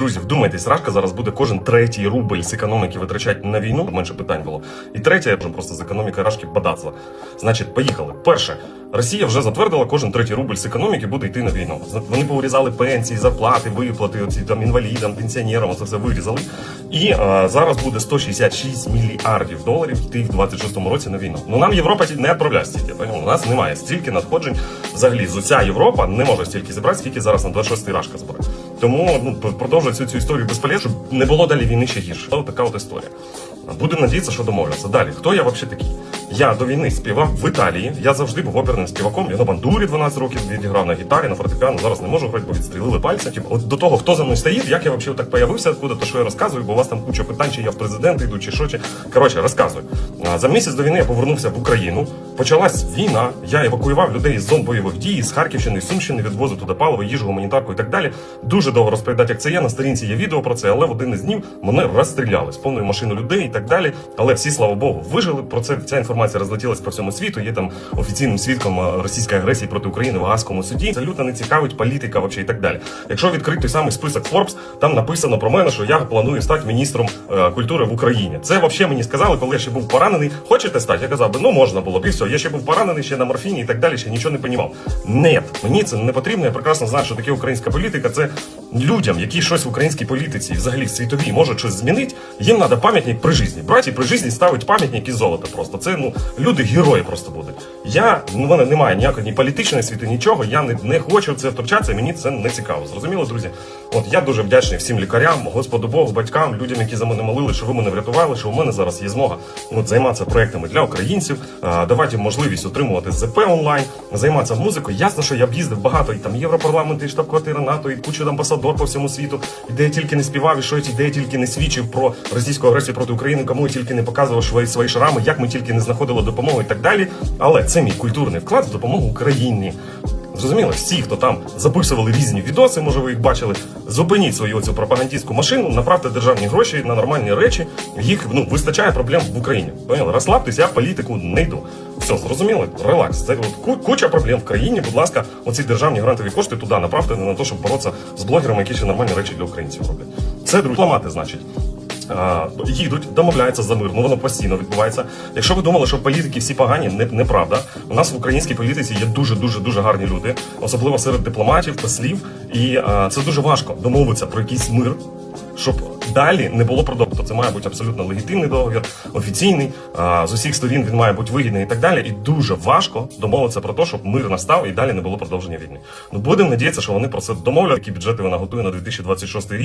Друзі, вдумайтесь, Рашка зараз буде кожен третій рубль з економіки витрачати на війну, менше питань було. І третє, просто з економіки Рашки бадаться. Значить, поїхали. Перше, Росія вже затвердила, кожен третій рубль з економіки буде йти на війну. Вони повирізали пенсії, зарплати, виплати, оці там інвалідам, пенсіонерам, це все вирізали. І е, зараз буде 166 мільярдів доларів йти в 26-му році на війну. Ну нам Європа не відправляє стільки. У нас немає стільки надходжень. Взагалі, з уся Європа не може стільки зібрати, скільки зараз на 26-й Рашка збере. Тому ну, п- цю, цю історію безполезно, щоб не було далі війни ще гірше. Така от історія. Будемо надіятися, що домовляться. Далі, хто я взагалі такий? Я до війни співав в Італії. Я завжди був оперним співаком. Я на бандурі 12 років відіграв на гітарі, на фортепіано. Зараз не можу грати, бо відстрілили пальця. Типу, от до того, хто за мною стоїть, як я взагалі так появився, откуда то що я розказую, бо у вас там куча питань, чи я в президенти йду, чи що, чи коротше, розказую. За місяць до війни я повернувся в Україну. Почалась війна. Я евакуював людей з зон бойових дій, з Харківщини, з Сумщини, відвозив туди паливо, їжу, гуманітарку і так далі. Дуже довго розповідати, як це є. На сторінці є відео про це, але в один із днів мене розстріляли з повною машиною людей і так далі. Але всі, слава Богу, вижили. Про це ця інформація розлетілась по всьому світу. Є там офіційним свідком е, російської агресії проти України в Гаазькому суді. Абсолютно не цікавить політика вообще і так далі. Якщо відкрити той самий список Forbes, там написано про мене, що я планую стати міністром е, культури в Україні. Це взагалі мені сказали, коли я ще був поранений. Хочете стати? Я казав би, ну можна було б і все. Я ще був поранений, ще на морфіні і так далі, ще нічого не понімав. Нет, мені це не потрібно. Я прекрасно знаю, що таке українська політика. Це людям, які щось в українській політиці, взагалі світовій можуть щось змінити. Їм треба пам'ятник при житті. Браті при житті ставить пам'ятник із золота. Просто це ну люди герої просто будуть. Я ну в мене немає ніякої ні політичної світи, нічого. Я не, не хочу це втручатися. Мені це не цікаво. Зрозуміло, друзі? От я дуже вдячний всім лікарям, Господу Богу, батькам, людям, які за мене молили, що ви мене врятували, що у мене зараз є змога от, займатися проектами для українців, а, давати можливість отримувати ЗП онлайн, займатися музикою. Ясно, що я б їздив багато і там Європарламент, і штаб-квартира НАТО, і кучу амбасадор по всьому світу, і де я тільки не співав, і що я де я тільки не свідчив про російську агресію проти України, кому я тільки не показував свої, свої шрами, як ми тільки не знаходили допомогу і так далі. Але це мій культурний вклад в допомогу Україні. Зрозуміло, всі, хто там записували різні відоси, може ви їх бачили, зупиніть свою оцю пропагандистську машину, направте державні гроші на нормальні речі. Їх ну вистачає проблем в Україні. Поняли? Розслабтесь, я в політику не йду. Все, зрозуміли? Релакс. Це от ку- куча проблем в країні. Будь ласка, оці державні грантові кошти туди направте не на те, щоб боротися з блогерами, які ще нормальні речі для українців роблять. Це друг ламати, значить. А, їдуть, домовляються за мир. Ну воно постійно відбувається. Якщо ви думали, що політики всі погані, не, неправда. У нас в українській політиці є дуже дуже дуже гарні люди, особливо серед дипломатів, послів. І а, це дуже важко домовитися про якийсь мир, щоб далі не було продовжено. Це має бути абсолютно легітимний договір, офіційний. А, з усіх сторін він має бути вигідний і так далі. І дуже важко домовитися про те, щоб мир настав і далі не було продовження війни. Ну будемо надіятися, що вони про це домовлять. Які бюджети вона готує на 2026 рік.